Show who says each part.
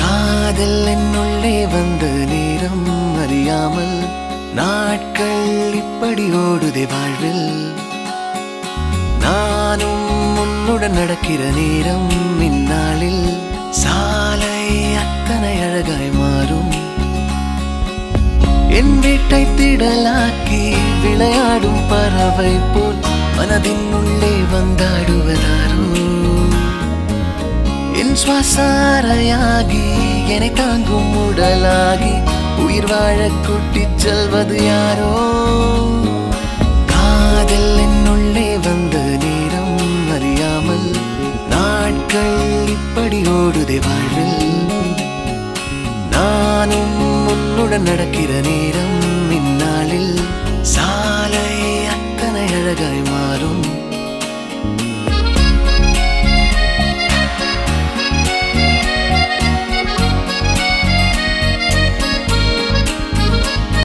Speaker 1: காதல் என்னுள்ளே வந்த நேரம் அறியாமல் நாட்கள் இப்படி ஓடுதே வாழ்வில். நானும் உன்னுடன் நடக்கிற நேரம் என் வீட்டை திடலாக்கி விளையாடும் பறவை போல் மனதின் உள்ளே வந்தாடுவதாரோ? என் சுவாசாரையாகி என்னை தாங்கும் உடலாகி உயிர் வாழ கூட்டிச் செல்வது யாரோ? காதல் என்னுள்ளே வந்த நேரம் அறியாமல் நாட்கள் இப்படி ஓடுதே வாழ்வில். நானும் உன்னுடன் நடக்கிற நேரம் இந்நாளில் சாலை அத்தனை அழகாய் மாறும்